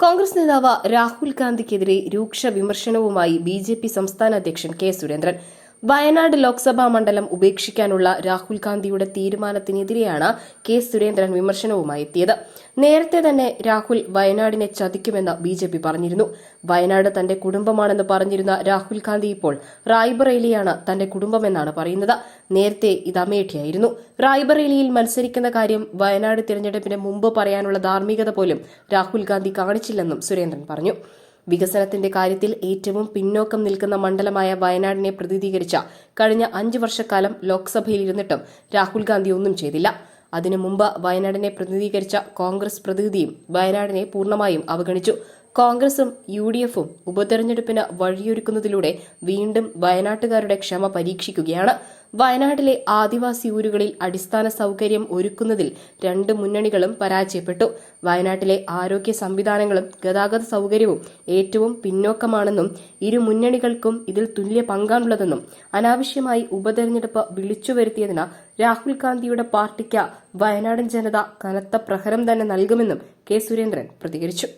കോൺഗ്രസ് നേതാവ് രാഹുൽ ഗാന്ധിക്കെതിരെ രൂക്ഷ വിമർശനവുമായി ബി സംസ്ഥാന അധ്യക്ഷൻ കെ സുരേന്ദ്രൻ. വയനാട് ലോക്സഭാ മണ്ഡലം ഉപേക്ഷിക്കാനുള്ള രാഹുൽ ഗാന്ധിയുടെ തീരുമാനത്തിനെതിരെയാണ് കെ സുരേന്ദ്രൻ വിമർശനവുമായി എത്തിയത്. നേരത്തെ തന്നെ രാഹുൽ വയനാടിനെ ചതിക്കുമെന്ന് ബി ജെ പി പറഞ്ഞിരുന്നു. വയനാട് തന്റെ കുടുംബമാണെന്ന് പറഞ്ഞിരുന്ന രാഹുൽ ഗാന്ധി ഇപ്പോൾ റായ്ബറേലിയാണ് തന്റെ കുടുംബമെന്നാണ് പറയുന്നത്. നേരത്തെ ഇത് അമേഠിയായിരുന്നു. റായ്ബറേലിയിൽ മത്സരിക്കുന്ന കാര്യം വയനാട് തിരഞ്ഞെടുപ്പിന് മുമ്പ് പറയാനുള്ള ധാർമ്മികത പോലും രാഹുൽ ഗാന്ധി കാണിച്ചില്ലെന്നും സുരേന്ദ്രൻ പറഞ്ഞു. വികസനത്തിന്റെ കാര്യത്തിൽ ഏറ്റവും പിന്നോക്കം നിൽക്കുന്ന മണ്ഡലമായ വയനാടിനെ പ്രതിനിധീകരിച്ച കഴിഞ്ഞ അഞ്ചു വർഷക്കാലം ലോക്സഭയിൽ ഇരുന്നിട്ടും രാഹുൽ ഗാന്ധി ഒന്നും ചെയ്തില്ല. അതിനു മുമ്പ് വയനാടിനെ പ്രതിനിധീകരിച്ച കോൺഗ്രസ് പ്രതിനിധിയും വയനാടിനെ പൂർണമായും അവഗണിച്ചു. കോൺഗ്രസും യു ഡി എഫും ഉപതെരഞ്ഞെടുപ്പിന് വഴിയൊരുക്കുന്നതിലൂടെ വീണ്ടും വയനാട്ടുകാരുടെ ക്ഷമ പരീക്ഷിക്കുകയാണ്. വയനാട്ടിലെ ആദിവാസി ഊരുകളിൽ അടിസ്ഥാന സൗകര്യം ഒരുക്കുന്നതിൽ രണ്ട് മുന്നണികളും പരാജയപ്പെട്ടു. വയനാട്ടിലെ ആരോഗ്യ സംവിധാനങ്ങളും ഗതാഗത സൗകര്യവും ഏറ്റവും പിന്നോക്കമാണെന്നും ഇരു മുന്നണികൾക്കും ഇതിൽ തുല്യ പങ്കാണുള്ളതെന്നും അനാവശ്യമായി ഉപതെരഞ്ഞെടുപ്പ് വിളിച്ചുവരുത്തിയതിന് രാഹുൽ ഗാന്ധിയുടെ പാർട്ടിക്ക് വയനാടൻ ജനത കനത്ത പ്രഹരം തന്നെ നൽകുമെന്നും കെ സുരേന്ദ്രൻ പ്രതികരിച്ചു.